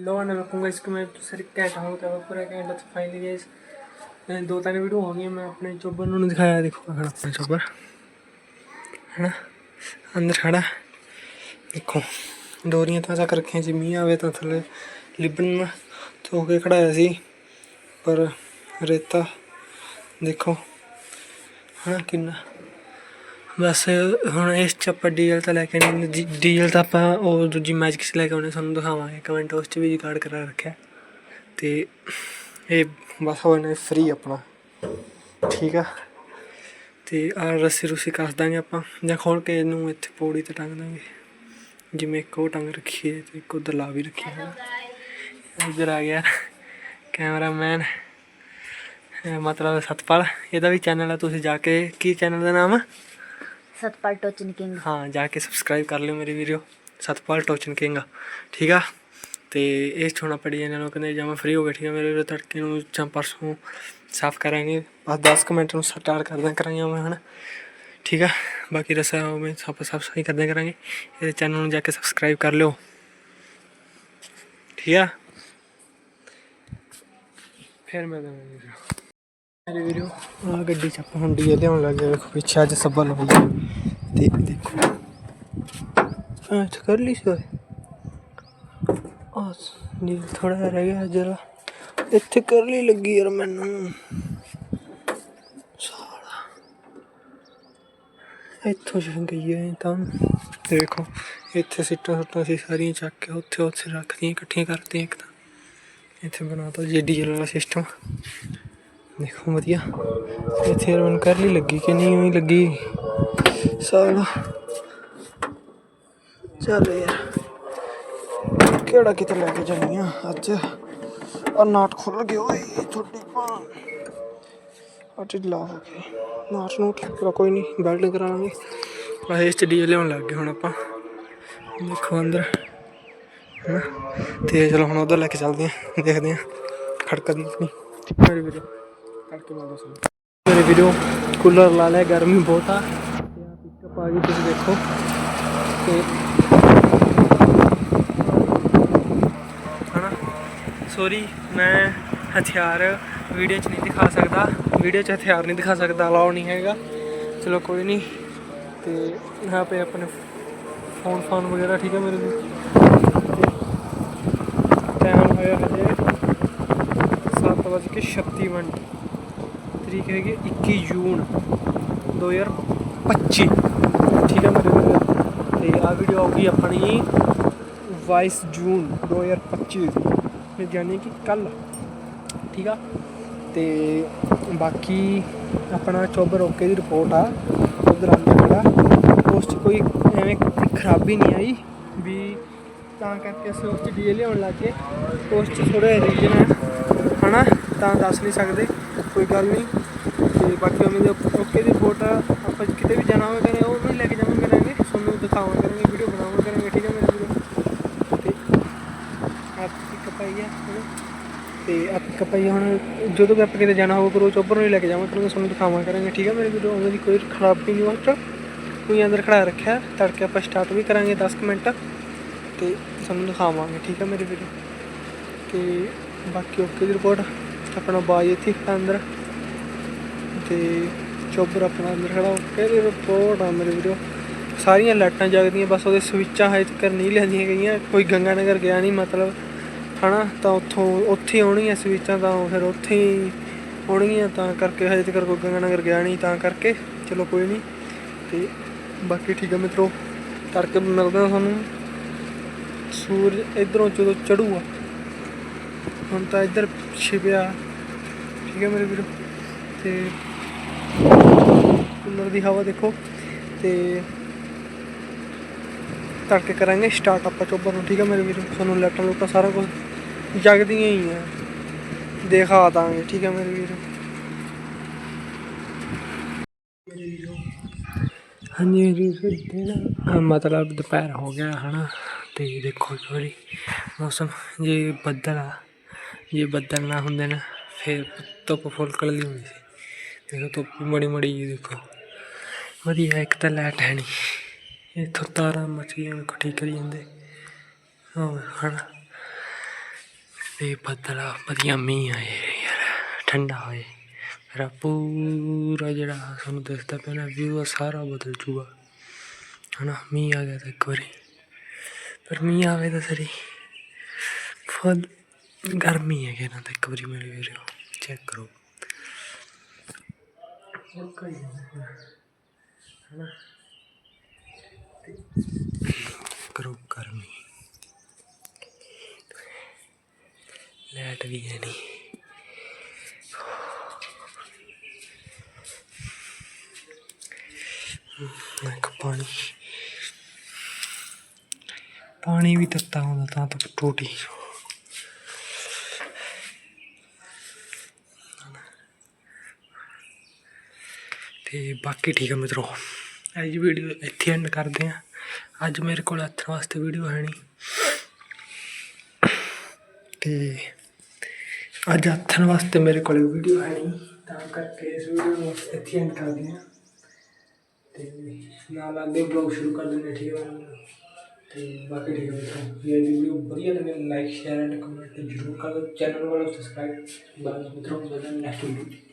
ਲੋਕਾਂ ਨੇ ਰੱਖੂੰਗਾ ਇਸ ਕਿ ਮੈਂ ਸਿਰ ਘੈਂਟ ਹੋ ਤਾਂ ਪੂਰਾ ਘੈਂਟ ਤੇ ਫਾਈਨਲੀ ਗਾਇਸ ਦੋ ਤਿੰਨ ਵੀਡੀਓ ਹੋ ਗਈਆਂ, ਮੈਂ ਆਪਣੇ ਚੋਬਰ ਨੂੰ ਨਹੀਂ ਦਿਖਾਇਆ, ਦੇਖੋ ਖੜਾ ਆਪਣਾ ਚੋਬਰ। ਹੈਨਾ? ਅੰਦਰ ਦੇਖੋ, ਡੋਰੀਆਂ ਤਾਂ ਚੱਕ ਰੱਖੀਆਂ ਸੀ, ਮੀਂਹ ਆਵੇ ਤਾਂ ਥੱਲੇ ਲਿਬਣ ਧੋ ਕੇ ਖੜਾਇਆ ਸੀ, ਪਰ ਰੇਤਾ, ਦੇਖੋ। ਹਨਾ, ਕਿੰਨਾ ਬਸ ਹੁਣ ਇਸ ਚ ਆਪਾਂ ਡੀਜ਼ਲ ਤਾਂ ਲੈ ਕੇ ਨਹੀਂ ਡੀ- ਡੀਜ਼ਲ ਤਾਂ ਆਪਾਂ ਉਹ ਦੂਜੀ ਮੈਜਿਕ ਚ ਲੈ ਕੇ ਆਉਣੇ ਤੁਹਾਨੂੰ ਦਿਖਾਵਾਂਗੇ। ਕਮੈਂਟ ਉਸ ਚ ਵੀ ਰਿਕਾਰਡ ਕਰਾ ਰੱਖਿਆ। ਤੇ ਇਹ ਬਸ ਹੋਣਾ ਫ੍ਰੀ ਆਪਣਾ। ਠੀਕ ਆ? ਤੇ ਆ ਰੱਸੀ ਰੁਸੀ ਕੱਸ ਦਾਂਗੇ ਆਪਾਂ। ਜਾਂ ਖੋਲ ਕੇ ਇਹਨੂੰ ਇੱਥੇ ਪੌੜੀ ਤੇ ਟੰਗ ਦਾਂਗੇ। ਜਿਵੇਂ ਇੱਕ ਉਹ ਟੰਗ ਰੱਖੀ ਹੈ ਤੇ ਇੱਕ ਉਧਰ ਲਾ ਵੀ ਰੱਖੀ ਹੈ। ਇੱਧਰ ਆ ਗਿਆ ਕੈਮਰਾਮੈਨ। ਮਤਲਬ ਸਤਪਾਲ। ਇਹਦਾ ਵੀ ਚੈਨਲ ਹੈ ਤੁਸੀਂ ਜਾ ਕੇ ਕੀ ਚੈਨਲ ਦਾ ਨਾਮ ਆ? ਸਤਪਾਲ ਟੋਚਨ ਕਿੰਗ। ਹਾਂ, ਜਾ ਕੇ ਸਬਸਕ੍ਰਾਈਬ ਕਰ ਲਿਓ ਮੇਰੀ ਵੀਡੀਓ ਸਤਪਾਲ ਟੋਚਨ ਕਿੰਗ। ਠੀਕ ਆ? ਤੇ ਇਹ ਛੋਣਾ ਪੜੀ ਇਹਨਾਂ ਨੂੰ ਕਹਿੰਦੇ ਜਾਂ ਮੈਂ ਫ੍ਰੀ ਹੋ ਗਏ, ਠੀਕ ਆ ਮੇਰੇ ਤੜਕੇ ਨੂੰ ਜਾਂ ਪਰਸੋਂ ਸਾਫ਼ ਕਰਾਂਗੇ। ਬਸ 10 ਕੁ ਮਿੰਟ ਨੂੰ ਸਟਾਰਟ ਕਰਦਾ ਕਰਾਂਗੇ ਮੈਂ, ਹਨਾ? ਠੀਕ ਆ? ਬਾਕੀ ਰਸਾ ਮੈਂ ਸਭ ਸਭ ਸਹੀ ਕਰਦਿਆਂ ਕਰਾਂਗੇ। ਇਹਦੇ ਚੈਨਲ ਨੂੰ ਜਾ ਕੇ ਸਬਸਕ੍ਰਾਈਬ ਕਰ ਲਿਓ। ਠੀਕ ਆ? ਫਿਰ ਮੈਂ ਦਵਾਂਗਾ ਵੀਡੀਓ ਮੇਰੀ ਵੀਡੀਓ ਆ ਗੱਡੀ ਚੱਪ ਹੁੰਦੀ ਹੈ ਲਿਆਉਣ ਲੱਗੇ ਵੇਖੋ ਪਿੱਛੇ ਅੱਜ ਸੱਬਾ ਲਾਈ ਤੇ ਦੇਖੋ ਆ ਕਰ ਲਈ ਸੋ ਆ ਨੀ ਥੋੜਾ ਰਹਿ ਗਿਆ ਜਰਾ। ਇੱਥੇ ਕਰ ਲਈ ਲੱਗੀ ਯਾਰ ਮੈਨੂੰ। ਸਾਲਾ। ਇੱਥੋਂ ਜਾਂ ਗਈ ਹੈ ਤਾਂ। ਦੇਖੋ, ਇੱਥੇ ਸਿੱਟਾਂ ਸੁੱਟਾਂ ਸੀ ਸਾਰੀਆਂ ਚੱਕ ਕੇ ਉੱਥੇ ਉੱਥੇ ਰੱਖਦੀਆਂ ਇਕੱਠੀਆਂ ਕਰਤੀਆਂ ਇੱਕ ਤਾਂ। ਇੱਥੇ ਬਣਾਤਾ ਜੀ ਵਾਲਾ ਸਿਸਟਮ ਦੇਖੋ ਵਧੀਆ। ਇੱਥੇ ਯਾਰ ਕਰ ਲਈ, ਲੱਗੀ ਕਿ ਨਹੀਂ, ਉਹੀ ਲੱਗੀ। ਸਾਲਾ ਚੱਲ ਯਾਰ, ਕਿਹੜਾ ਕਿਤੇ ਲੈ ਕੇ ਜਾਣੀ ਆ ਅੱਜ? ਆ ਨਾਟ ਖੁੱਲ ਗਿਆ ਓਏ ਛੋਟੀ ਪਾਣ ਆ ਢਿੱਲਾ ਹੋ ਗਿਆ। ਨਾਟ ਨੂੰ ਪੂਰਾ ਕੋਈ ਨਹੀਂ, ਬੈਲਟ ਕਰਾ ਲਾਂਗੇ। ਬਸ ਇਸ ਚ ਡੀ ਲਿਆਉਣ ਲੱਗ ਗਏ ਹੁਣ ਆਪਾਂ। ਦੇਖੋ ਅੰਦਰ। ਹਨਾ? ਤੇ ਚਲੋ ਹੁਣ ਉਧਰ ਲੈ ਕੇ ਚੱਲਦੇ ਆਂ, ਦੇਖਦੇ ਆਂ। ਖੜਕਦੀ ਨਹੀਂ। ਠੀਕ ਮੇਰੀ ਕਰਕੇ ਮੈਂ ਦੱਸਾਂ ਮੇਰੇ ਵੀਡੀਓ ਕੂਲਰ ਲਾ ਲਿਆ ਗਰਮੀ ਬਹੁਤ ਆ ਤੇ ਆ ਪਿਕਅਪ ਆ ਗਈ ਤੁਸੀਂ ਦੇਖੋ ਤੇ ਹਨਾ ਸੌਰੀ ਮੈਂ ਹਥਿਆਰ ਵੀਡੀਓ 'ਚ ਨਹੀਂ ਦਿਖਾ ਸਕਦਾ ਵੀਡੀਓ 'ਚ ਹਥਿਆਰ ਨਹੀਂ ਦਿਖਾ ਸਕਦਾ ਅਲਾਉ ਨਹੀਂ ਹੈਗਾ ਚਲੋ ਕੋਈ ਨਹੀਂ ਤੇ यहाँ पे अपने ਫੋਨ ਫੋਨ ਵਗੈਰਾ ਠੀਕ ਹੈ ਮੇਰੇ ਲਈ ਟਾਈਮ ਹੋਇਆ ਹਜੇ 7:36 ਮਿੰਟ ਤਰੀਕ ਹੈਗੀ 21 ਜੂਨ 2025 ਠੀਕ ਹੈ ਮੇਰੇ ਵੀਰੋ। ਤੇ ਆ ਵੀਡੀਓ ਆਉਗੀ ਆਪਣੀ 22 ਜੂਨ 2025 ਮੈਂ ਜਾਣੀ ਕਿ ਕੱਲ ਠੀਕ ਆ? ਤੇ ਬਾਕੀ ਆਪਣਾ ਚੋਬਰ ਓਕੇ ਦੀ ਰਿਪੋਰਟ ਆ। ਉਧਰ ਆਂਦਾ ਖੜਾ ਉਸ 'ਚ ਕੋਈ ਐਵੇਂ ਖਰਾਬੀ ਨਹੀਂ ਆਈ ਵੀ ਤਾਂ ਕਰਕੇ ਅਸੀਂ ਉਸ 'ਚ ਡੀਏ ਲਿਆਉਣ ਲੱਗੇ। ਉਸ 'ਚ ਥੋੜਾ ਰੀਜਨ ਹੈ। ਹਨਾ? ਤਾਂ ਦੱਸ ਨਹੀਂ ਸਕਦੇ। ਕੋਈ ਗੱਲ ਨਹੀਂ। ਤੇ ਬਾਕੀ ਉਹ ਮੇਰੇ ਓਕੇ ਦੀ ਰਿਪੋਰਟ ਆਪਾਂ ਕਿਤੇ ਵੀ ਜਾਣਾ ਹੋਵੇ ਕਰੇ ਉਹ ਵੀ ਲੈ ਕੇ ਜਾਵਾਂਗੇ ਕਰਾਂਗੇ ਤੁਹਾਨੂੰ ਦਿਖਾਵਾਂ ਕਰਾਂਗੇ ਵੀਡੀਓ ਬਣਾਵਾਂਗੇ, ਕਰਾਂਗੇ, ਠੀਕ ਹੈ ਮੇਰੇ ਵੀਡੀਓ ਤੇ ਆਪ ਪਿਕ ਪਾਈ ਹੈ ਹਨਾ? ਤੇ ਆਪ ਪਿਕ ਹੁਣ, ਜਦੋਂ ਵੀ ਆਪਾਂ ਕਿਤੇ ਜਾਣਾ ਹੋਵੇ ਕਰੋ ਚੋਬਰ ਨੂੰ ਹੀ ਲੈ ਕੇ ਜਾਵਾਂ ਕਰਾਂਗੇ ਤੁਹਾਨੂੰ ਦਿਖਾਵਾਂਗੇ, ਕਰਾਂਗੇ, ਠੀਕ ਹੈ ਮੇਰੇ ਵੀਡੀਓ ਉਹਨਾਂ ਦੀ ਕੋਈ ਖਰਾਬੀ ਨਹੀਂ ਵਾਸਤਾ ਕੋਈ ਅੰਦਰ ਖੜਾ ਰੱਖਿਆ, ਤੜਕੇ ਆਪਾਂ ਸਟਾਰਟ ਵੀ ਕਰਾਂਗੇ 10 ਕੁ ਮਿੰਟ। ਤੇ ਤੁਹਾਨੂੰ ਦਿਖਾਵਾਂਗੇ, ਠੀਕ ਹੈ ਮੇਰੇ ਵੀਡੀਓ ਤੇ ਬਾਕੀ ਓਕੇ ਦੀ ਰਿਪੋਰਟ ਆਪਣਾ ਬਾਈ ਇੱਥੇ ਖੜਾ ਅੰਦਰ। ਤੇ ਚੋਬਰ ਆਪਣਾ ਅੰਦਰ ਖੜਾ ਓਕੇ ਦੀ ਰਿਪੋਰਟ ਆ ਮੇਰੇ ਵੀਰੋ। ਸਾਰੀਆਂ ਲਾਈਟਾਂ ਜਗਦੀਆਂ, ਬਸ ਉਹਦੇ ਸਵਿੱਚਾਂ ਹਜੇ ਤੱਕ ਨਹੀਂ ਲਿਆਂਦੀਆਂ ਗਈਆਂ। ਕੋਈ ਗੰਗਾ ਨਗਰ ਗਿਆ ਨਹੀਂ ਮਤਲਬ, ਹਨਾ? ਤਾਂ ਉੱਥੋਂ, ਉੱਥੇ ਹੀ ਆਉਣਗੀਆਂ ਸਵਿੱਚਾਂ ਤਾਂ ਫਿਰ ਉੱਥੇ ਹੀ ਆਉਣਗੀਆਂ, ਤਾਂ ਕਰਕੇ ਹਜੇ ਤੱਕ ਕੋਈ ਗੰਗਾ ਨਗਰ ਗਿਆ ਨਹੀਂ, ਤਾਂ ਕਰਕੇ। ਚਲੋ ਕੋਈ ਨਹੀਂ। ਤੇ ਬਾਕੀ ਠੀਕ ਹੈ ਮਿੱਤਰੋ, ਤੜਕੇ ਮਿਲਦੇ ਹਾਂ ਤੁਹਾਨੂੰ। ਸੂਰਜ ਇਧਰੋਂ ਜਦੋਂ ਚੜੂਗਾ, ਹੁਣ ਤਾਂ ਇੱਧਰ ਛਿਪਿਆ। ਠੀਕ ਹੈ ਮੇਰੇ ਵੀਰੋ। ਤੇ ਕੂਲਰ ਦੀ ਹਵਾ ਦੇਖੋ ਤੇ ਤੜਕੇ ਕਰਾਂਗੇ ਸਟਾਰਟ ਆਪਾਂ ਚੋਬਰ ਨੂੰ, ਠੀਕ ਹੈ ਮੇਰੇ ਵੀਰੋ? ਤੁਹਾਨੂੰ ਲੈਟਾਂ ਲੂਟਾਂ ਸਾਰਾ ਕੁਝ ਜਗਦੀਆਂ ਹੀ ਆ। ਦਿਖਾ ਦਾਂਗੇ, ਠੀਕ ਹੈ ਮੇਰੇ ਵੀਰੋ? ਹਾਂਜੀ ਜੀ, ਫਿਰ ਦਿਨ ਮਤਲਬ ਦੁਪਹਿਰ ਹੋ ਗਿਆ, ਹਨਾ? ਤੇ ਦੇਖੋ ਸੋਰੀ ਮੌਸਮ, ਜੇ ਬੱਦਲ ਆ, ਜੇ ਬੱਦਲ ਨਾ ਹੁੰਦੇ ਨਾ, ਫਿਰ ਧੁੱਪ ਫੁੱਲ ਕਲਲੀ ਹੁੰਦੀ ਸੀ। ਦੇਖੋ ਧੁੱਪ ਮੜੀ ਮੜੀ ਜੀ ਦੇਖੋ। ਵਧੀਆ, ਇੱਕ ਤਾਂ ਲਾਈਟ ਹੈ ਨਹੀਂ ਇੱਥੋਂ ਤਾਰਾਂ ਮੱਚੀਆਂ ਵੇਖੋ ਠੀਕ ਕਰੀ ਜਾਂਦੇ। ਹਾਂ ਹਨਾ। ਤੇ ਬੱਦਲਾ, ਵਧੀਆ ਮੀਂਹ ਆਏ ਯਾਰ, ਠੰਡਾ ਹੋਏ। ਮੇਰਾ ਪੂਰਾ ਜਿਹੜਾ ਤੁਹਾਨੂੰ ਦਿਸਦਾ ਪਿਆ ਨਾ ਵਿਊ ਸਾਰਾ ਬਦਲ ਜੂਗਾ। ਹਨਾ, ਮੀਂਹ ਆ ਗਿਆ ਤਾਂ ਇੱਕ ਵਾਰੀ। ਪਰ ਮੀਂਹ ਆਵੇ ਤਾਂ ਸਰੀ ਫੁੱਲ, ਗਰਮੀ ਹੈ ਕਿ ਨਾ ਤਾਂ ਇੱਕ ਵਾਰੀ ਮੇਰੇ ਵੀਰੋ ਚੈੱਕ ਕਰੋ। ਓਕੇ ਹਨਾ? ਕਰੋ ਗਰਮੀ। ਲਾਈਟ ਵੀ ਹੈ ਨਹੀਂ। ਇੱਕ ਪਾਣੀ। ਪਾਣੀ ਵੀ ਤੱਤਾ ਹੁੰਦਾ ਤਾਂ ਤਾਂ ਟੂਟੀ। ਤੇ ਬਾਕੀ ਠੀਕ ਆ ਮਿੱਤਰੋ। ਅੱਜ ਵੀਡੀਓ ਇੱਥੇ ਐਂਡ ਕਰਦੇ ਆ ਅੱਜ ਮੇਰੇ ਕੋਲ ਹੱਥ ਵਾਸਤੇ ਵੀਡੀਓ ਹੈ ਨਹੀਂ ਤੇ ਅੱਜ ਹੱਥਾਂ ਵਾਸਤੇ ਮੇਰੇ ਕੋਲ ਵੀਡੀਓ ਹੈ ਨਹੀਂ ਤਾਂ ਕਰਕੇ ਇਸ ਵੀਡੀਓ ਨੂੰ ਇੱਥੇ ਐਂਡ ਕਰਦੇ ਆ ਤੇ ਨਾਲ ਅੱਗੇ ਬਲੌਗ ਸ਼ੁਰੂ ਕਰ ਦਿੰਦੇ ਠੀਕ ਹੈ ਤੇ ਬਾਕੀ ਠੀਕ ਹੈ ਮਿੱਤਰੋ ਇਹ ਵੀਡੀਓ ਵਧੀਆ ਲੱਗੇ ਲਾਈਕ ਸ਼ੇਅਰ ਐਂਡ ਕਮੈਂਟ ਜ਼ਰੂਰ ਕਰ ਦਿਓ। ਚੈਨਲ ਨੂੰ ਸਬਸਕ੍ਰਾਈਬ ਬਾਕੀ ਮਿੱਤਰੋ ਮਿਲਦੇ ਹਾਂ ਨੈਕਸਟ ਵੀਡੀਓ